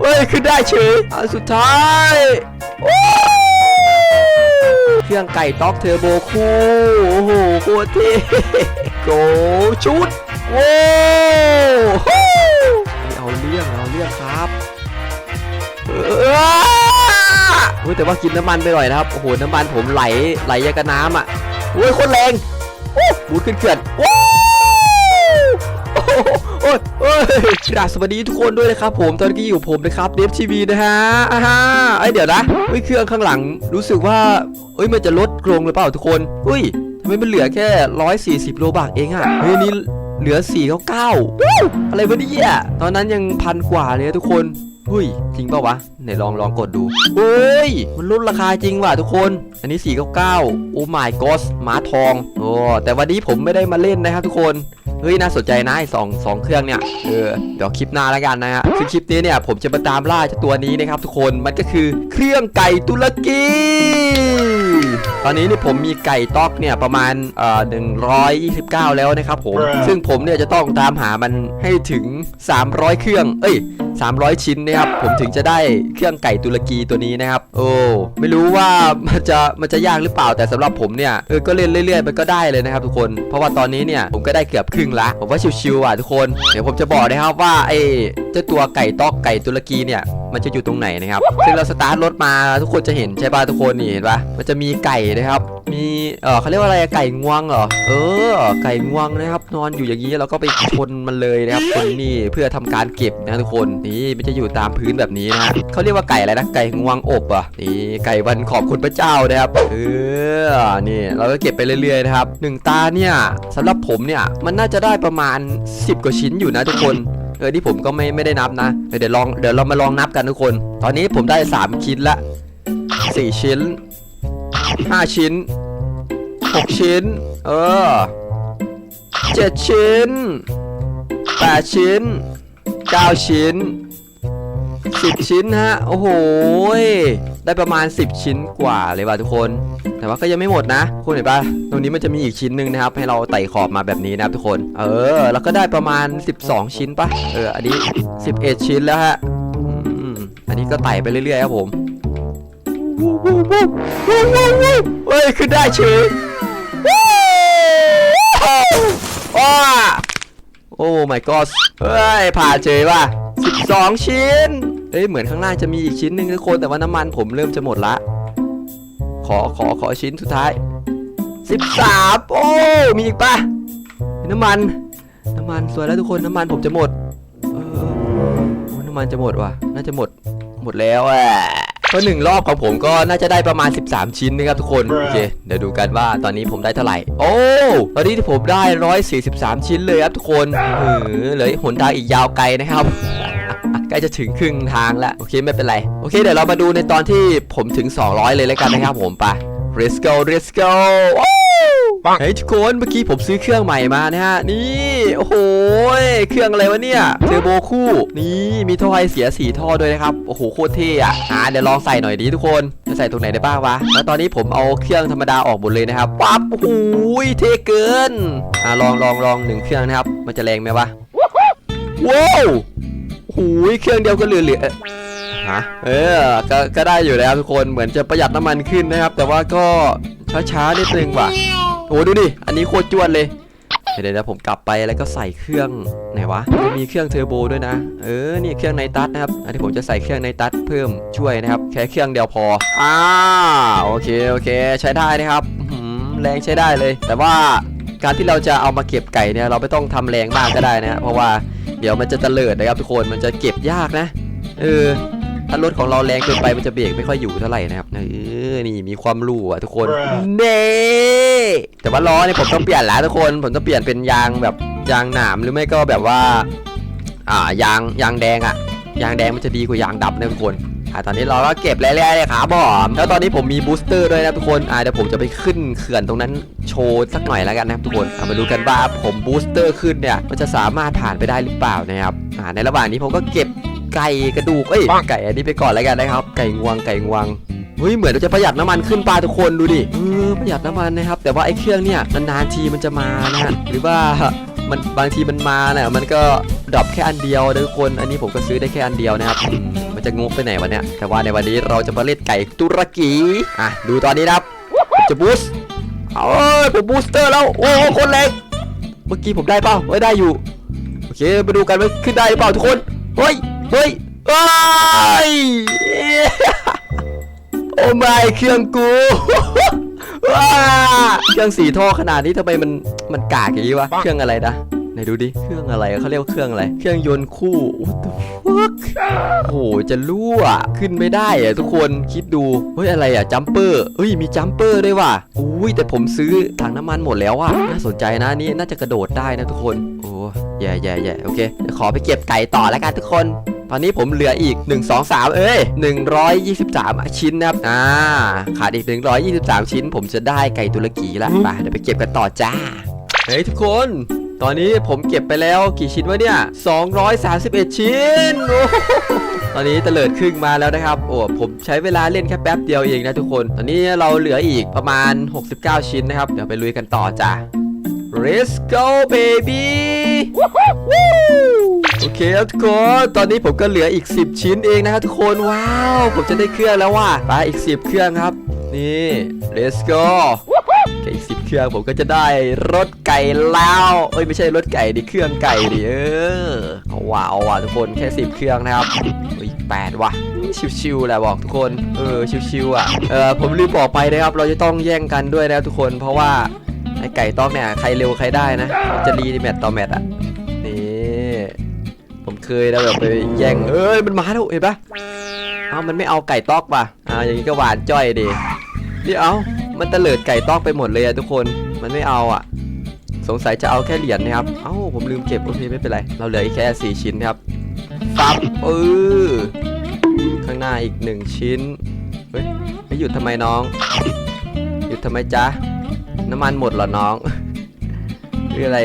เฮ้ยขึ้นได้เฉยอันสุดท้ายเครื่องไก่ต๊อกเทอร์โบคู่โอ้โหโคตรเท่โกชุดโว้เอาเรื่องเอาเรื่องครับเออโอ้ยแต่ว่ากินน้ำมันไปหน่อยนะครับโอ้โหน้ำมันผมไหลไหลยากน้ำอะโอ้ยโคตรแรงบูดขึ้นเขื่อนโอ้ อ้ยโอ้ยกราบสวัสดีทุกคนด้วยนะครับผมตอนนี้อยู่ผมนะครับเดฟทีวีนะฮะอ่าฮะไอยเดี๋ยวนะเฮ้ยเครื่องข้างหลังรู้สึกว่าเอ้ยมันจะลดลงหรือเปล่าทุกคนอุ้ยทำไมมันเหลือแค่ 140 โลบาทเองอะเฮ้ยนี่เหลือ4 9 9อะไรวะเนี่ยตอนนั้นยังพันกว่าเลยทุกคนเฮ้ยจริงเปล่าวะไหนลองลองกดดูเฮ้ย มันลดราคาจริงว่ะทุกคน อันนี้ 499 โอ้ my god หมาทอง โอ้ แต่วันนี้ผมไม่ได้มาเล่นนะครับทุกคน เฮ้ยน่าสนใจนะไอ้สองสองเครื่องเนี่ยเออเดี๋ยวคลิปหน้าแล้วกันนะฮะซึ่งคลิปนี้เนี่ยผมจะมาตามล่าเจ้าตัวนี้นะครับทุกคนมันก็คือเครื่องไก่ตุรกี ตอนนี้นี่ผมมีไก่ต๊อกเนี่ยประมาณเอ่อ129 แล้วนะครับผม Bruh ซึ่งผมเนี่ยจะต้องตามหามันให้ถึง 300 เครื่อง เอ้ย 300 ชิ้นนะครับผมถึงจะได้เครื่องไก่ตุรกีตัวนี้นะครับ โอ้ไม่รู้ว่ามันจะมันจะยากหรือเปล่าแต่สำหรับผมเนี่ยเออก็เล่นเรื่อยๆมันก็ได้เลยนะครับทุกคน เพราะว่าตอนนี้เนี่ยผมก็ได้เกือบครึ่งละผมว่าชิวๆอะทุกคนเดี๋ยวผมจะบอกนะครับว่าไอ้เจ้าตัวไก่ต๊อกไก่ตุรกีเนี่ยมันจะอยู่ตรงไหนนะครับซึ่งเราสตาร์ทรถมาทุกคนจะเห็นใช่ป่ะทุกคนนี่เห็นปะมันจะมีไก่นะครับ มีเออเขาเรียกว่าอะไรไก่งวงเหรอเออ ไก่งวงนะครับ นอนอยู่อย่างนี้เราก็ไปชนมันเลยนะครับชนนี่เพื่อทำการเก็บนะทุกคนนี่มันจะอยู่ตามพื้นแบบนี้นะฮะเขาเรียกว่าไก่อะไรนะไก่งวงอบอะนี่ไก่วันขอบคุณพระเจ้านะครับเออนี่เราก็เก็บไปเรื่อยๆนะครับหนึ่งตาเนี่ยสำหรับผมเนี่ยมันน่าจะได้ประมาณ 10 กว่าชิ้นอยู่นะทุกคน เออที่ผมก็ไม่ไม่ได้นับนะเดี๋ยวลองเดี๋ยวเรามาลองนับกันทุกคน ตอนนี้ผมได้สามชิ้นละสี่ชิ้นห้าชิ้นหกชิ้น เออเจ็ดชิ้นแปดชิ้นเก้าชิ้นสิบชิ้นฮะ โอ้โหย ได้ประมาณ 10 ชิ้นกว่าเลยว่ะทุกคน แต่ว่าก็ยังไม่หมดนะ คุณเห็นปะตรงนี้มันจะมีอีกชิ้นหนึ่งนะครับ ให้เราไต่ขอบมาแบบนี้นะครับทุกคน เออ แล้วก็ได้ประมาณ 12 ชิ้นปะเออ อันนี้ 11 ชิ้นแล้วฮะอันนี้ก็ไต่ไปเรื่อยๆครับผมเฮ้ยขึ้นได้เฉยว้าโอ้ my god เฮ้ยผ่านเฉยว่ะ12 ชิ้น เอ้ยเหมือนข้างล่างจะมีอีกชิ้นหนึ่งทุกคนแต่ว่าน้ำมันผมเริ่มจะหมดละ ขอขอขอชิ้นสุดท้าย13โอ้มีอีกปะน้ำมัน น้ำมันสวยแล้วทุกคนน้ำมันผมจะหมดเออโอ้น้ำมันจะหมดว่ะ น่าจะหมดหมดแล้วอะก็หนึ่งรอบของผมก็น่าจะได้ประมาณ 13 ชิ้นนะครับทุกคน โอเค เดี๋ยวดูกันว่าตอนนี้ผมได้เท่าไหร่ โอ้ตอนนี้ที่ผมได้ 143 ชิ้นเลยครับทุกคนเออเหลยหนทางอีกยาวไกลนะครับ ใกล้จะถึงครึ่งทางแล้วโอเคไม่เป็นไร โอเคเดี๋ยวเรามาดูในตอนที่ผมถึง 200 เลยแล้วกันนะครับผมไป let's go let's go ว้าวเฮ้ยทุกคนเมื่อกี้ผมซื้อเครื่องใหม่มานะฮะ นี่ โอ้โหยเครื่องอะไรวะเนี่ยเทอร์โบคู่ นี่มีท่อไอเสียสีท่อด้วยนะครับ โอ้โหโคตรเท่อะอ่าเดี๋ยวลองใส่หน่อยดีทุกคน จะใส่ตรงไหนได้บ้างวะ แล้วตอนนี้ผมเอาเครื่องธรรมดาออกหมดเลยนะครับปั๊บโอ้โหยเท่เกิน อ่าลองลองลองหนึ่งเครื่องนะครับ มันจะแรงไหมวะว้าวโอ้โหยเครื่องเดียวก็เหลือเหลือฮะเออก็ก็ได้อยู่แล้วทุกคนเหมือนจะประหยัดน้ำมันขึ้นนะครับ แต่ว่าก็ช้าๆนิดนึงว่ะโอ้ดูดิอันนี้โคตรจวนเลยเดี๋ยวเดี๋ยวผมกลับไปแล้วก็ใส่เครื่องไหนวะมันจะมีเครื่องเทอร์โบด้วยนะ เออนี่เครื่องไนตัสนะครับอันนี้ผมจะใส่เครื่องไนตัสเพิ่มช่วยนะครับแค่เครื่องเดียวพออ่าโอเคโอเค ใช้ได้นะครับอื้อหือแรงใช้ได้เลย แต่ว่าการที่เราจะเอามาเก็บไก่เนี่ยเราไม่ต้องทำแรงมากก็ได้นะเพราะว่า เดี๋ยวมันจะเตลิดนะครับทุกคนมันจะเก็บยากนะ เออถ้ารถของเราแรงเกินไปมันจะเบรกไม่ค่อยอยู่เท่าไหร่นะครับเออนี่มีความรู้อะทุกคน Bruh เน่แต่ว่าล้อเนี่ยผมต้องเปลี่ยนแล้วทุกคนผมต้องเปลี่ยนเป็นยางแบบยางหนามหรือไม่ก็แบบว่า อ่ายางยางแดงอะยางแดงมันจะดีกว่ายางดำนะทุกคน อ่าตอนนี้เราก็เก็บเรื่อยๆเลยครับบอมแล้วตอนนี้ผมมีบูสเตอร์ด้วยนะทุกคนอ่าเดี๋ยวผมจะไปขึ้นเขื่อนตรงนั้นโชว์สักหน่อยแล้วกันนะครับทุกคนเอามาดูกันว่าผมบูสเตอร์ขึ้นเนี่ยมันจะสามารถผ่านไปได้หรือเปล่านะครับอ่าในระหว่างนี้ผมก็เก็บไก่กระดูกเอ้ยไก่อันนี้ไปก่อนแล้วกันนะครับ ไก่งวงไก่งวงเฮ้ยเหมือนเราจะประหยัดน้ำมันขึ้นปลาทุกคนดูดิเออประหยัดน้ำมันนะครับ แต่ว่าไอ้เครื่องเนี่ยนานๆทีมันจะมานะฮะหรือว่า มันบางทีมันมาเนี่ยมันก็ดรอปแค่อันเดียวทุกคน อันนี้ผมก็ซื้อได้แค่อันเดียวนะครับมันจะงกไปไหนวะเนี่ยแต่ว่าในวันนี้เราจะมาเล่นไก่ตุรกีอะดูตอนนี้นะครับจะบูสต์เอาเอ้ยผมบูสเตอร์แล้วโอ้โหคนแรงเมื่อกี้ผมได้เปล่าเฮ้ยได้อยู่โอเคมาดูกันว่าขึ้นได้หรือเปล่าทุกคนเฮ้ยเฮ้ยเฮ้ยโอ้ไม่เครื่องกูว้ เครื่องสีท่อขนาดนี้ทำไมมันมันกากอย่างนี้วะ เครื่องอะไรนะไหนดูดิ เครื่องอะไรเขาเรียกว่าเครื่องอะไร เครื่องยนต์คู่ What the fuck โอ้โห จะรั่ว ขึ้นไม่ได้อะทุกคน คิดดู เฮ้ย อะไรอะจัมเปอร์เฮ้ย มีจัมเปอร์ด้วยว่ะ อุ้ย แต่ผมซื้อถังน้ำมันหมดแล้วอะน่าสนใจนะนี่น่าจะกระโดดได้นะทุกคน โอ้แย่แย่แย่โอเคเดี๋ยวขอไปเก็บไก่ต่อแล้วกันทุกคน ตอนนี้ผมเหลืออีก 1 2 3 เอ้ย 123 ชิ้นนะครับ อ่า ขาดอีก 123 ชิ้น ผมจะได้ไก่ตุรกีละไปเดี๋ยวไปเก็บกันต่อจ้า เฮ้ยทุกคน ตอนนี้ผมเก็บไปแล้วกี่ชิ้นวะเนี่ย 231 ชิ้น โอ้โหตอนนี้เตลิดครึ่งมาแล้วนะครับ โอ้ผมใช้เวลาเล่นแค่แป๊บเดียวเองนะทุกคน ตอนนี้เราเหลืออีกประมาณ 69 ชิ้นนะครับ เดี๋ยวไปลุยกันต่อจ้า Let's go baby โอเคครับทุกคนตอนนี้ผมก็เหลืออีก 10 ชิ้นเองนะครับทุกคนว้าว ผมจะได้เครื่องแล้วว่ะไปอีก 10 เครื่องครับ นี่ let's go แค่อีก10เครื่องผมก็จะได้รถไก่แล้วเอ้ยไม่ใช่รถไก่ดิเครื่องไก่ดิเออเอาว่ะเอาว่ะทุกคนแค่10เครื่องนะครับเฮ้ยแปดว่ะชิวๆแหละบอกทุกคนเออชิวๆอะเออผมลืมบอกไปนะครับเราจะต้องแย่งกันด้วยนะทุกคน เพราะว่าไอไก่ต้องเนี่ยใครเร็วใครได้นะจะรีแมตต์ต่อแมตต์อะ เคยแล้วแบบไปแย่งเอ้ยมันมาแล้วเห็นปะเอ้ามันไม่เอาไก่ตอกป่ะอ่าอย่างนี้ก็หวานจ้อยดินี่เอามันเลิดไก่ตอกไปหมดเลยอะทุกคนมันไม่เอาอะสงสัยจะเอาแค่เหรียญนะครับเอ้าผมลืมเก็บโอเคไม่เป็นไรเราเหลืออีกแค่ 4 ชิ้นครับฟับเออข้างหน้าอีก 1 ชิ้นเฮ้ยไม่หยุดทำไมน้องหยุดทำไมจ๊ะน้ำมันหมดเหรอน้องหรืออะไร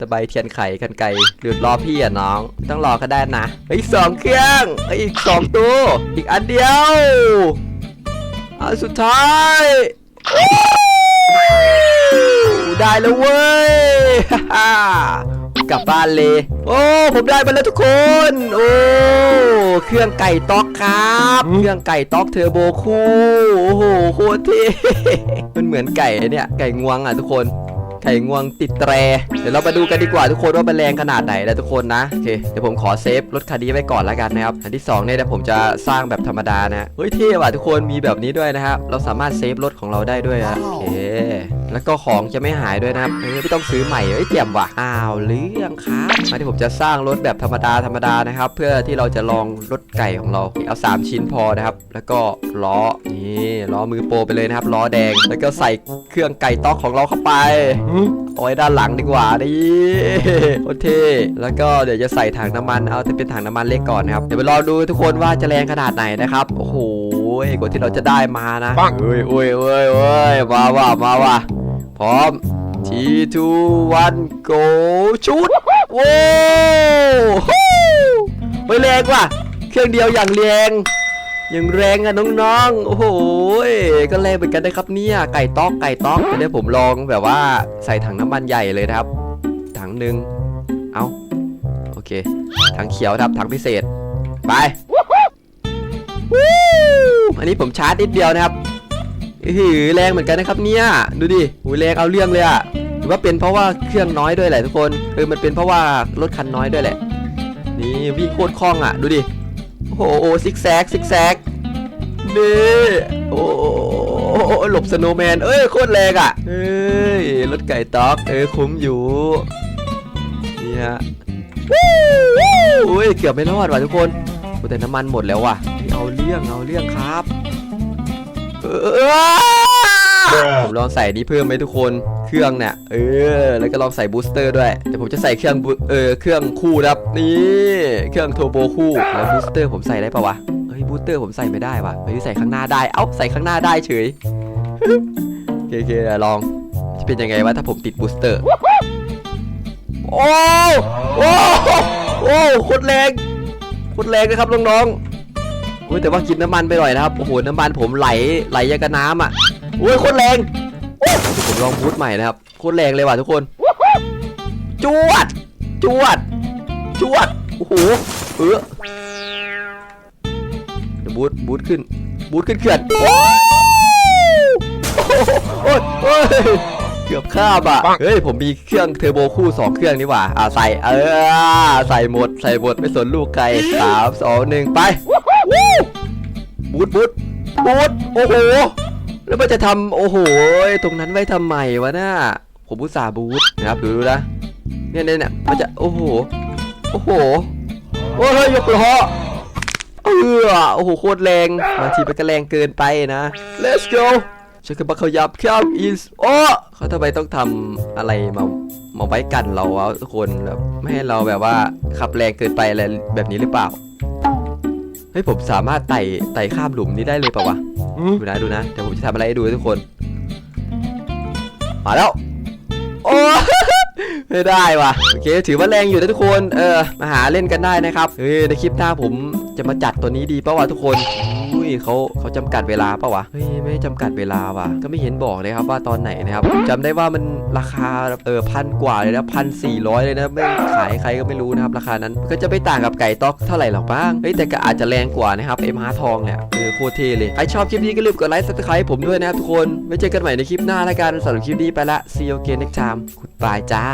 ตะไบเทียนไขกันไก่หรือรอพี่อะน้อง ต้องรอก็ได้นะเฮ้ยสองเครื่องเฮ้ยอีกสองตัวอีกอันเดียวอันสุดท้ายได้แล้วเว้ยฮ่าๆกลับบ้านเลย โอ้ผมได้มาแล้วทุกคน โอ้เครื่องไก่ต๊อกครับ เครื่องไก่ต๊อกเทอร์โบคู่โอ้โหโคตรเท่มันเหมือนไก่เนี่ยไก่งวงอะทุกคน ไข่งวงติดแตร เดี๋ยวเรามาดูกันดีกว่าทุกคนว่ามันแรงขนาดไหนนะทุกคนนะโอเคเดี๋ยวผมขอเซฟรถคันนี้ไว้ก่อนแล้วกันนะครับอันที่สองเนี่ยเดี๋ยวผมจะสร้างแบบธรรมดานะเฮ้ยเท่ว่ะทุกคนมีแบบนี้ด้วยนะครับเราสามารถเซฟรถของเราได้ด้วยอะโอเค แล้วก็ของจะไม่หายด้วยนะครับเออไม่ต้องซื้อใหม่เอ้ยเจียมว่ะอ้าวเรื่องครับมาที่ผมจะสร้างรถแบบธรรมดาธรรมดานะครับ เพื่อที่เราจะลองรถไก่ของเราเอา 3 ชิ้นพอนะครับ แล้วก็ล้อนี่ล้อมือโปรไปเลยนะครับล้อแดงแล้วก็ใส่เครื่องไก่ต๊อกของเราเข้าไปเอาไว้ด้านหลังดีกว่านี่โอเคแล้วก็เดี๋ยวจะใส่ถังน้ำมันเอาที่เป็นถังน้ำมันเล็กก่อนนะครับเดี๋ยวไปรอดูทุกคนว่าจะแรงขนาดไหนนะครับโอ้โหกว่าที่เราจะได้มานะเอ้ยเอ้ยเอ้ยเอ้ยมาว่ะมาว่ะ พร้อมทีทูวันโกชุดโว้ฮไม่แรงว่ะ เครื่องเดียวอย่างแรงอยังแรงอะน้องๆ โอ้โหก็แรงเหมือนกันนะครับเนี่ย ไก่ต๊อกไก่ต๊อกเดี๋ยวผมลองแบบว่าใส่ถังน้ำมันใหญ่เลยนะครับ ถังหนึ่งเอาโอเค ถังเขียวครับถังพิเศษ ไปอันนี้ผมชาร์จนิดเดียวนะครับ หือแรงเหมือนกันนะครับเนี่ยดูดิหูแรงเอาเรื่องเลยอะหรือว่าเป็นเพราะว่าเครื่องน้อยด้วยแหละทุกคนเออมันเป็นเพราะว่ารถคันน้อยด้วยแหละ นี่วิ่งโคตรคล่องอะดูดิโอ้โหซิกแซกซิกแซกนี่โอ้โหหลบสโนว์แมนเอ้ยโคตรแรงอะเอ้ยรถไก่ต๊อกเออคุ้มอยู่นี่ฮะวู้วู้โอ้ยเกือบไม่รอดว่ะทุกคนแต่น้ำมันหมดแล้วว่ะเอาเรื่องเอาเรื่องครับ ผมลองใส่นี้เพิ่มไหมทุกคนเครื่องเนี่ยเออ แล้วก็ลองใส่บูสเตอร์ด้วยเดี๋ยวผมจะใส่เครื่องบูเออเครื่องคู่นะครับนี่เครื่องโทโบคู่แล้วบูสเตอร์ผมใส่ได้ปะวะเฮ้ยบูสเตอร์ผมใส่ไม่ได้วะเฮ้ยใส่ข้างหน้าได้เอ้าใส่ข้างหน้าได้เฉยโอเคโอเคเดี๋ยวลองจะเป็นยังไงวะถ้าผมติดบูสเตอร์โอ้โอ้โอ้โคตรแรงโคตรแรงนะครับน้องๆ อ้ยแต่ว่ากินน้ำมันไปหน่อยนะครับ โอ้โห น้ำมันผมไหลไหลยากับน้ำอะโอ้ยโคตรแรงโอ้ผมลองบูทใหม่นะครับ โคตรแรงเลยว่ะทุกคน จวด จวด จวด โอ้โห เออเดี๋ยวบูทบูทขึ้น บูทขึ้นเขื่อน โอ้โอ้ยโอ้ยเกือบข้ามอะ เฮ้ย ผมมีเครื่องเทอร์โบคู่สองเครื่องนี่หว่า อ่าใส่ เออ ใส่หมด ใส่หมด ไม่สนลูกใครสามสองหนึ่งไป บูทบูทบูทโอ้โห แล้วมันจะทำโอ้โห ตรงนั้นไว้ทำไมวะน่าผมอุตส่าห์บูทนะครับดูดูนะเนี่ยเนี่ยเนี่ยมันจะโอ้โหโอ้โหโอ้ยยกล้อเออโอ้โหโคตรแรงบางทีมันก็แรงเกินไปนะ let's go ฉันก็มาขยับข้าม is โอ้เขาทำไมต้องทำอะไรมามาไว้กันเราวะทุกคนแบบไม่ให้เราแบบว่าขับแรงเกินไปอะไรแบบนี้หรือเปล่า ฮ้ยผมสามารถไต่ไต่ข้ามหลุมนี้ได้เลยเปล่าวะ ดูนะดูนะเดี๋ยวผมจะทำอะไรให้ดูให้ทุกคน มาแล้ว โอ้ไม่ได้ว่ะโอเคถือว่าแรงอยู่นะทุกคน เออ มาหาเล่นกันได้นะครับ เฮ้ยในคลิปหน้าผมจะมาจัดตัวนี้ดีป่าวะทุกคนอุ้ ยเขาเขาจำกัดเวลาป่าวะเฮ้ยไม่จำกัดเวลาว่ะก็ไม่เห็นบอกเลยครับว่าตอนไหนนะครับจำได้ว่ามันราคาเออพันกว่าเลยนะพันสี่ร้อยเลยนะไม่ขายใครก็ไม่รู้นะครับราคานั้นก็จะไม่ต่างกับไก่ต๊อกเท่าไหร่หรอกบ้างเฮ้ยแต่ก็อาจจะแรงกว่านะครับเอ็มฮาทองเนี่ยเออโคตรเท่เลยใครชอบคลิปนี้ก็รีบกดไลค์ซับสไครต์ผมด้วยนะครับทุกคนไว้เจอกันใหม่ในคลิปหน้าแล้วกันสำหรับคลิปนี้ไปละ see you again next time goodbye จ้า